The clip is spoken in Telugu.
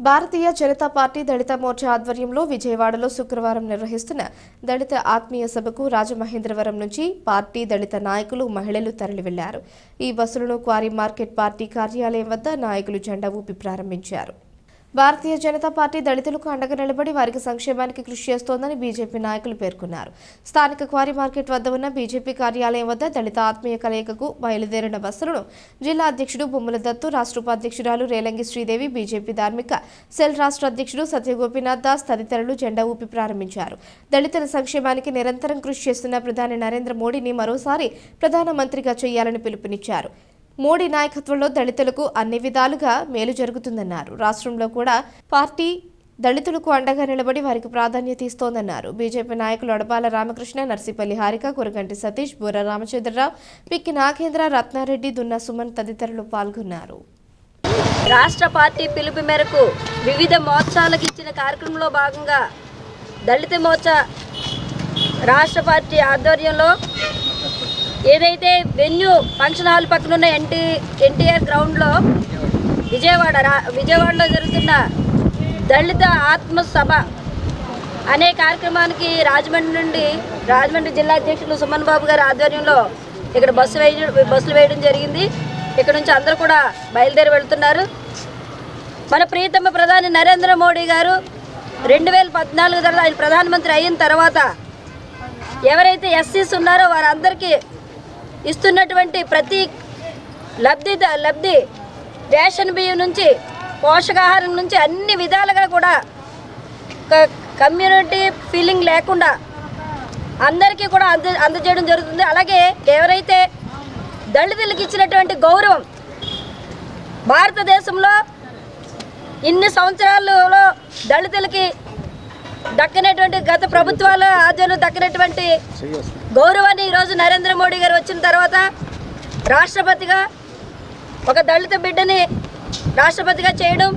భారతీయ జనతా పార్టీ దళిత మోర్చా ఆధ్వర్యంలో విజయవాడలో శుక్రవారం నిర్వహిస్తున్న దళిత ఆత్మీయ సభకు రాజమహేంద్రవరం నుంచి పార్టీ దళిత నాయకులు మహిళలు తరలివెళ్ళారు. ఈ బస్సులను క్వారీ మార్కెట్ పార్టీ కార్యాలయం వద్ద నాయకులు జెండా ఊపి ప్రారంభించారు. భారతీయ జనతా పార్టీ దళితులకు అండగా నిలబడి వారికి సంక్షేమానికి కృషి చేస్తోందని బీజేపీ నాయకులు పేర్కొన్నారు. స్థానిక క్వారీ మార్కెట్ వద్ద ఉన్న బీజేపీ కార్యాలయం వద్ద దళిత ఆత్మీయ కలయికకు బయలుదేరిన బస్సులను జిల్లా అధ్యక్షుడు బొమ్మల దత్తు రాష్ట్ర ఉపాధ్యక్షురాలు రేలంగి శ్రీదేవి బీజేపీ ధార్మిక సెల్ రాష్ట్ర అధ్యక్షుడు సత్యగోపీనాథ్ దాస్ తదితరులు జెండా ఊపి ప్రారంభించారు. దళితుల సంక్షేమానికి నిరంతరం కృషి చేస్తున్న ప్రధాని నరేంద్ర మోడీని మరోసారి ప్రధానమంత్రిగా చేయాలని పిలుపునిచ్చారు. మోడీ నాయకత్వంలో దళితులకు అన్ని విధాలుగా మేలు జరుగుతుందన్నారు. రాష్ట్రంలో కూడా పార్టీ దళితులకు అండగా నిలబడి వారికి ప్రాధాన్యత ఇస్తోందన్నారు. బీజేపీ నాయకులు అడపాల రామకృష్ణ నర్సిపల్లి హారిక కురగంటి సతీష్ బుర్ర రామచంద్రరావు పిక్కి నాగేంద్ర రత్నారెడ్డి దున్న సుమన్ తదితరులు పాల్గొన్నారు. రాష్ట్ర పార్టీ పిలుపు మేరకు వివిధ మోర్చాలకు ఇచ్చిన కార్యక్రమంలో భాగంగా దళిత మోర్చా రాష్ట్ర పార్టీ ఆధ్వర్యంలో ఏదైతే వెన్యూ ఫంక్షన్ హాల్ పక్కన ఉన్న ఎన్టీ ఎన్టీఆర్ గ్రౌండ్లో విజయవాడ రా విజయవాడలో జరుగుతున్న దళిత ఆత్మ సభ అనే కార్యక్రమానికి రాజమండ్రి నుండి రాజమండ్రి జిల్లా అధ్యక్షులు సుమన్ బాబు గారి ఆధ్వర్యంలో ఇక్కడ బస్సు వేయ బస్సులు వేయడం జరిగింది. ఇక్కడ నుంచి అందరూ కూడా బయలుదేరి వెళ్తున్నారు. మన ప్రియతమ ప్రధాని నరేంద్ర మోడీ గారు రెండు వేల పద్నాలుగు తర్వాత ఆయన ప్రధానమంత్రి అయిన తర్వాత ఎవరైతే ఎస్సీస్ ఉన్నారో వారందరికీ ఇస్తున్నటువంటి ప్రతి లబ్ధి లబ్ధి రేషన్ బియ్యం నుంచి పోషకాహారం నుంచి అన్ని విధాలుగా కూడా క- కమ్యూనిటీ ఫీలింగ్ లేకుండా అందరికీ కూడా అంద అందజేయడం జరుగుతుంది. అలాగే ఎవరైతే దళితులకు ఇచ్చినటువంటి గౌరవం భారతదేశంలో ఇన్ని సంవత్సరాలలో దళితులకి దక్కనటువంటి గత ప్రభుత్వాల ఆధ్వర్యంలో దక్కనటువంటి గౌరవాన్ని ఈరోజు నరేంద్ర మోడీ గారు వచ్చిన తర్వాత రాష్ట్రపతిగా ఒక దళిత బిడ్డని రాష్ట్రపతిగా చేయడం